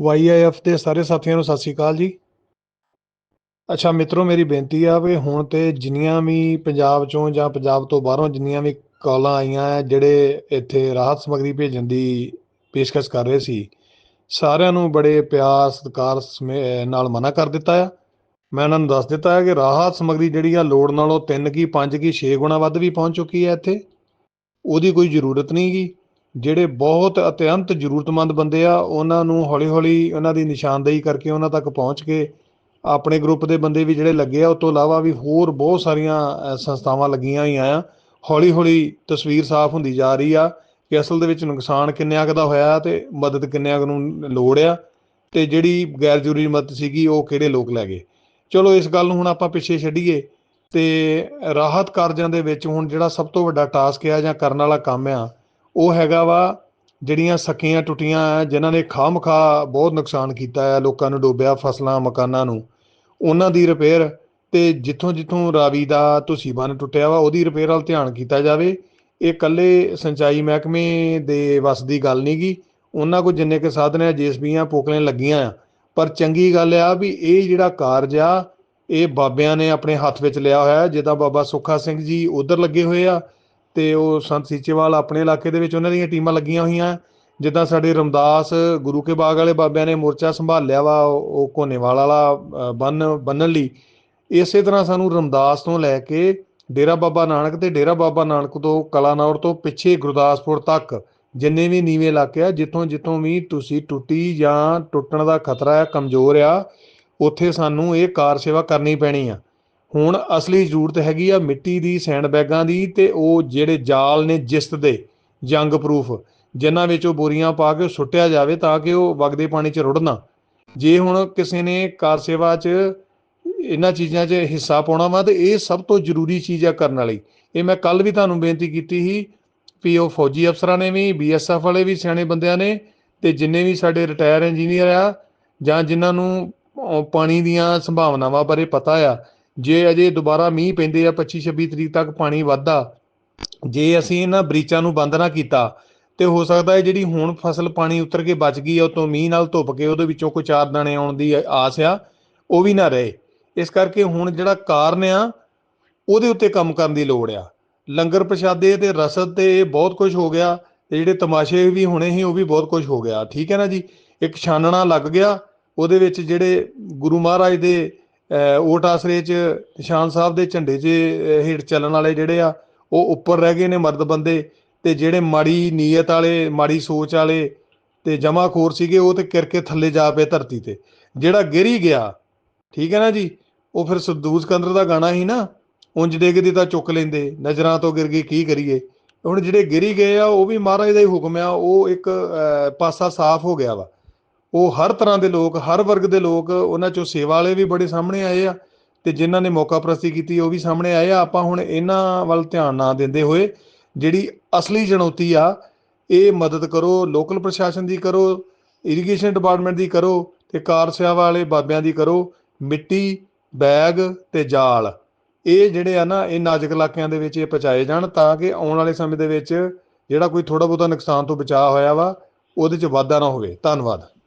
ਵਾਈਆਈਐਫ ਦੇ ਸਾਰੇ ਸਾਥੀਆਂ ਨੂੰ ਸਤਿ ਸ੍ਰੀ ਅਕਾਲ ਜੀ। ਅੱਛਾ, ਮਿੱਤਰੋ, ਮੇਰੀ ਬੇਨਤੀ ਆ ਵੀ ਹੁਣ ਤੇ ਜਿੰਨੀਆਂ ਵੀ ਪੰਜਾਬ ਚੋਂ ਜਾਂ ਪੰਜਾਬ ਤੋਂ ਬਾਹਰੋਂ ਜਿੰਨੀਆਂ ਵੀ ਕਾਲਾਂ ਆਈਆਂ ਆ, ਜਿਹੜੇ ਇੱਥੇ ਰਾਹਤ ਸਮੱਗਰੀ ਭੇਜਣ ਦੀ ਪੇਸ਼ਕਸ਼ ਕਰ ਰਹੇ ਸੀ, ਸਾਰਿਆਂ ਨੂੰ ਬੜੇ ਪਿਆਰ, ਸਤਿਕਾਰ, ਸਮੇ- ਨਾਲ ਮਨਾ ਕਰ ਦਿੱਤਾ ਆ। ਮੈਂ ਉਹਨਾਂ ਨੂੰ ਦੱਸ ਦਿੱਤਾ ਹੈ ਕਿ ਰਾਹਤ ਸਮੱਗਰੀ ਜਿਹੜੀ ਆ, ਲੋੜ ਨਾਲੋਂ 3 ਕੀ 5 ਕੀ 6 ਗੁਣਾ ਵੱਧ ਵੀ ਪਹੁੰਚ ਚੁੱਕੀ ਹੈ ਇੱਥੇ। ਉਹਦੀ ਕੋਈ ਜ਼ਰੂਰਤ ਨਹੀਂ ਗੀ। ਜਿਹੜੇ ਬਹੁਤ ਅਤਿਅੰਤ ਜ਼ਰੂਰਤਮੰਦ ਬੰਦੇ ਆ, ਉਹਨਾਂ ਨੂੰ ਹੌਲੀ-ਹੌਲੀ ਉਹਨਾਂ ਦੀ ਨਿਸ਼ਾਨਦੇਹੀ ਕਰਕੇ ਉਹਨਾਂ ਤੱਕ ਪਹੁੰਚ ਕੇ ਆਪਣੇ ਗਰੁੱਪ ਦੇ ਬੰਦੇ ਵੀ ਜਿਹੜੇ ਲੱਗੇ ਆ ਉਸ ਤੋਂ ਇਲਾਵਾ ਵੀ ਹੋਰ ਬਹੁਤ ਸਾਰੀਆਂ ਸੰਸਥਾਵਾਂ ਲੱਗੀਆਂ ਹੋਈਆਂ ਆ। ਹੌਲੀ-ਹੌਲੀ ਤਸਵੀਰ ਸਾਫ਼ ਹੁੰਦੀ ਜਾ ਰਹੀ ਆ ਕਿ ਅਸਲ ਦੇ ਵਿੱਚ ਨੁਕਸਾਨ ਕਿੰਨਿਆਂ ਕੁ ਦਾ ਹੋਇਆ ਤੇ ਮਦਦ ਕਿੰਨਿਆਂ ਨੂੰ ਲੋੜ ਆ ਤੇ ਜਿਹੜੀ ਗੈਰ ਜ਼ਰੂਰੀ ਮਦਦ ਸੀਗੀ ਉਹ ਕਿਹੜੇ ਲੋਕ ਲੈ ਗਏ। ਚਲੋ ਇਸ ਗੱਲ ਨੂੰ ਹੁਣ ਆਪਾਂ ਪਿੱਛੇ ਛੱਡੀਏ ਤੇ ਰਾਹਤ ਕਾਰਜਾਂ ਦੇ ਵਿੱਚ ਹੁਣ ਜਿਹੜਾ ਸਭ ਤੋਂ ਵੱਡਾ ਟਾਸਕ ਆ ਜਾਂ ਕਰਨ ਵਾਲਾ ਕੰਮ ਆ ਉਹ ਹੈਗਾ ਵਾ ਜਿਹੜੀਆਂ ਸਕੀਆਂ ਟੁੱਟੀਆਂ ਆ, ਜਿਨ੍ਹਾਂ ਨੇ ਖਾਮਖਾ ਬਹੁਤ ਨੁਕਸਾਨ ਕੀਤਾ ਹੈ ਲੋਕਾਂ ਨੂੰ ਡੋਬਿਆ ਫਸਲਾਂ, ਮਕਾਨਾਂ ਨੂੰ। ਉਹਨਾਂ ਦੀ ਰਿਪੇਅਰ ਤੇ ਜਿੱਥੋਂ ਜਿੱਥੋਂ ਰਾਵੀ ਦਾ ਤੁਸੀਂ ਬੰਨ ਟੁੱਟਿਆ ਵਾ, ਉਹਦੀ ਰਿਪੇਅਰ ਵੱਲ ਧਿਆਨ ਕੀਤਾ ਜਾਵੇ। ਇਹ ਕੱਲੇ ਸਿੰਚਾਈ ਮਹਿਕਮੇ ਦੇ ਵੱਸ ਦੀ ਗੱਲ ਨਹੀਂ ਗੀ। ਉਹਨਾਂ ਕੋਲ ਜਿੰਨੇ ਕੇ ਸਾਧਨ ਆ ਜੀਐਸਬੀਆਂ ਪੋਕਲੇ ਲੱਗੀਆਂ ਆ। ਪਰ ਚੰਗੀ ਗੱਲ ਆ ਵੀ ਇਹ ਜਿਹੜਾ ਕਾਰਜ ਆ, ਇਹ ਬਾਬਿਆਂ ਨੇ ਆਪਣੇ ਹੱਥ ਵਿੱਚ ਲਿਆ ਹੋਇਆ ਹੈ ਜਿੱਦਾਂ ਬਾਬਾ ਸੁੱਖਾ ਸਿੰਘ ਜੀ ਉਧਰ ਲੱਗੇ ਹੋਏ ਆ। ਤੇ ਉਹ ਸੰਤ ਸੀਚੇਵਾਲ ਆਪਣੇ ਇਲਾਕੇ ਦੇ ਵਿੱਚ ਉਹਨਾਂ ਦੀਆਂ ਟੀਮਾਂ ਲੱਗੀਆਂ ਹੋਈਆਂ। ਜਿੱਦਾਂ ਸਾਡੇ ਰਮਦਾਸ, ਗੁਰੂ ਕੇ ਬਾਗ ਵਾਲੇ ਬਾਬਿਆਂ ਨੇ ਮੋਰਚਾ ਸੰਭਾਲਿਆ ਵਾ, ਉਹ ਉਹ ਕੋਨੇਵਾਲ ਵਾਲਾ ਬੰਨ, ਬੰਨਣ ਲਈ। ਇਸੇ ਤਰ੍ਹਾਂ ਸਾਨੂੰ ਰਮਦਾਸ ਤੋਂ ਲੈ ਕੇ ਡੇਰਾ ਬਾਬਾ ਨਾਨਕ ਤੇ ਡੇਰਾ ਬਾਬਾ ਨਾਨਕ ਤੋਂ ਕਲਾਨੌਰ ਤੋਂ ਪਿੱਛੇ ਗੁਰਦਾਸਪੁਰ ਤੱਕ, ਜਿੰਨੇ ਵੀ ਨੀਵੇਂ ਇਲਾਕੇ ਆ, ਜਿੱਥੋਂ ਜਿੱਥੋਂ ਵੀ ਤੁਸੀਂ ਟੁੱਟੀ ਜਾਂ ਟੁੱਟਣ ਦਾ ਖਤਰਾ ਹੈ ਕਮਜ਼ੋਰ ਆ, ਉੱਥੇ ਸਾਨੂੰ ਇਹ ਕਾਰ ਸੇਵਾ ਕਰਨੀ ਪੈਣੀ ਆ। ਹੁਣ ਅਸਲੀ ਜ਼ਰੂਰਤ ਹੈਗੀ ਆ ਮਿੱਟੀ ਦੀ ਸੈਂਡ ਬੈਗਾਂ ਦੀ ਤੇ ਉਹ ਜਿਹੜੇ ਜਾਲ ਨੇ ਜਿਸਤ ਦੇ, ਜੰਗ ਪ੍ਰੂਫ ਜਿਨ੍ਹਾਂ ਵਿੱਚ ਉਹ ਬੋਰੀਆਂ ਪਾ ਕੇ ਸੁੱਟਿਆ ਜਾਵੇ ਤਾਂ ਕਿ ਉਹ ਵਗਦੇ ਪਾਣੀ 'ਚ ਰੁੜਨਾ ਜੇ ਹੁਣ ਕਿਸੇ ਨੇ ਕਾਰ ਸੇਵਾ 'ਚ ਇਹਨਾਂ ਚੀਜ਼ਾਂ 'ਚ ਹਿੱਸਾ ਪਾਉਣਾ ਵਾ ਤੇ ਇਹ ਸਭ ਤੋਂ ਜ਼ਰੂਰੀ ਚੀਜ਼ ਆ ਕਰਨ ਵਾਲੀ। ਇਹ ਮੈਂ ਕੱਲ ਵੀ ਤੁਹਾਨੂੰ ਬੇਨਤੀ ਕੀਤੀ ਸੀ ਵੀ ਉਹ ਫੌਜੀ ਅਫਸਰਾਂ ਨੇ ਵੀ ਬੀਐਸਐਫ ਵਾਲੇ ਵੀ, ਸਿਆਣੇ ਬੰਦਿਆਂ ਨੇ ਤੇ ਜਿੰਨੇ ਵੀ ਸਾਡੇ ਰਿਟਾਇਰ ਇੰਜੀਨੀਅਰ ਆ ਜਾਂ ਜਿਨ੍ਹਾਂ ਨੂੰ ਪਾਣੀ ਦੀਆਂ ਸੰਭਾਵਨਾਵਾਂ ਬਾਰੇ ਪਤਾ ਆ ਜੇ ਅਜੇ ਦੁਬਾਰਾ ਮੀਂਹ ਪੈਂਦੇ ਆ 25 26 ਤਰੀਕ ਤੱਕ ਪਾਣੀ ਵੱਧਦਾ, ਜੇ ਅਸੀਂ ਇਹਨਾਂ ਬ੍ਰੀਚਾਂ ਨੂੰ ਬੰਦ ਨਾ ਕੀਤਾ, ਤੇ ਹੋ ਸਕਦਾ ਹੈ ਜਿਹੜੀ ਹੁਣ ਫਸਲ ਪਾਣੀ ਉਤਰ ਕੇ ਬਚ ਗਈ ਆ, ਉਹ ਮੀਂਹ ਨਾਲ ਧੁੱਪ ਕੇ ਉਹਦੇ ਵਿੱਚੋਂ ਕੋਈ ਚਾਰ ਦਾਣੇ ਆਉਣ ਦੀ ਆਸ ਆ, ਉਹ ਵੀ ਨਾ ਰਹੇ। ਇਸ ਕਰਕੇ ਹੁਣ ਜਿਹੜਾ ਕਾਰਨ ਆ, ਉਹਦੇ ਉੱਤੇ ਕੰਮ ਕਰਨ ਦੀ ਲੋੜ ਆ। ਲੰਗਰ ਪ੍ਰਸ਼ਾਦੇ ਤੇ ਰਸਦ ਤੇ ਬਹੁਤ ਕੁਝ ਹੋ ਗਿਆ, ਤੇ ਜਿਹੜੇ ਤਮਾਸ਼ੇ ਵੀ ਹੋਣੇ ਸੀ, ਉਹ ਵੀ ਬਹੁਤ ਕੁਝ ਹੋ ਗਿਆ। ਠੀਕ ਹੈ ਨਾ ਜੀ? ਇੱਕ ਛਾਨਣਾ ਲੱਗ ਗਿਆ, ਉਹਦੇ ਵਿੱਚ ਜਿਹੜੇ ਗੁਰੂ ਮਹਾਰਾਜ ਦੇ ਓਟ ਆਸਰੇ 'ਚ ਨਿਸ਼ਾਨ ਸਾਹਿਬ ਦੇ ਝੰਡੇ 'ਚ ਹੇਠ ਚੱਲਣ ਵਾਲੇ ਜਿਹੜੇ ਆ, ਉਹ ਉੱਪਰ ਰਹਿ ਗਏ ਨੇ ਮਰਦ ਬੰਦੇ ਤੇ ਜਿਹੜੇ ਮਾੜੀ ਨੀਅਤ ਵਾਲੇ, ਮਾੜੀ ਸੋਚ ਵਾਲੇ ਤੇ ਜਮਾਖੋਰ ਸੀਗੇ, ਉਹ ਤੇ ਕਿਰ ਕੇ ਥੱਲੇ ਜਾ ਪਏ ਧਰਤੀ ਤੇ। ਜਿਹੜਾ ਗਿਰੀ ਗਿਆ, ਠੀਕ ਹੈ ਨਾ ਜੀ? ਉਹ ਫਿਰ ਸਰਦੂਜ ਕੰਦਰ ਦਾ ਗਾਣਾ ਸੀ ਨਾ, ਉਂਝ ਡਿੱਗਦੀ ਤਾਂ ਚੁੱਕ ਲੈਂਦੇ, ਨਜ਼ਰਾਂ ਤੋਂ ਗਿਰ ਗਈ, ਕੀ ਕਰੀਏ? ਹੁਣ ਜਿਹੜੇ ਗਿਰੀ ਗਏ ਆ, ਉਹ ਵੀ ਮਹਾਰਾਜ ਦਾ ਹੀ ਹੁਕਮ ਆ, ਉਹ ਇੱਕ ਪਾਸਾ ਸਾਫ਼ ਹੋ ਗਿਆ ਵਾ। ਉਹ ਹਰ ਤਰ੍ਹਾਂ ਦੇ ਲੋਕ, ਹਰ ਵਰਗ ਦੇ ਲੋਕ ਉਹਨਾਂ ਚੋਂ ਸੇਵਾ ਵਾਲੇ ਵੀ ਬੜੇ ਸਾਹਮਣੇ ਆਏ ਆ ਤੇ ਜਿਨ੍ਹਾਂ ਨੇ ਮੌਕਾ ਪ੍ਰਸਤੀ ਕੀਤੀ ਉਹ ਵੀ ਸਾਹਮਣੇ ਆਏ ਆ। ਆਪਾਂ ਹੁਣ ਇਹਨਾਂ ਵੱਲ ਧਿਆਨ ਨਾ ਦਿੰਦੇ ਹੋਏ ਜਿਹੜੀ ਅਸਲੀ ਚੁਣੌਤੀ ਆ, ਇਹ ਮਦਦ ਕਰੋ ਲੋਕਲ ਪ੍ਰਸ਼ਾਸਨ ਦੀ ਕਰੋ ਇਰੀਗੇਸ਼ਨ ਡਿਪਾਰਟਮੈਂਟ ਦੀ ਕਰੋ ਤੇ ਕਾਰ ਸੇਵਾ ਵਾਲੇ ਬਾਬਿਆਂ ਦੀ ਕਰੋ, ਮਿੱਟੀ, ਬੈਗ ਤੇ ਜਾਲ। ਇਹ ਜਿਹੜੇ ਆ ਨਾ, ਇਹ ਨਾਜ਼ੁਕ ਇਲਾਕਿਆਂ ਦੇ ਵਿੱਚ ਇਹ ਪਹੁੰਚਾਏ ਜਾਣ ਤਾਂ ਕਿ ਆਉਣ ਵਾਲੇ ਸਮੇਂ ਦੇ ਵਿੱਚ ਜਿਹੜਾ ਕੋਈ ਥੋੜਾ ਬਹੁਤਾ ਨੁਕਸਾਨ ਤੋਂ ਬਚਾਅ ਹੋਇਆ ਵਾ, ਉਹਦੇ 'ਚ ਵਾਧਾ ਨਾ ਹੋਵੇ। ਧੰਨਵਾਦ।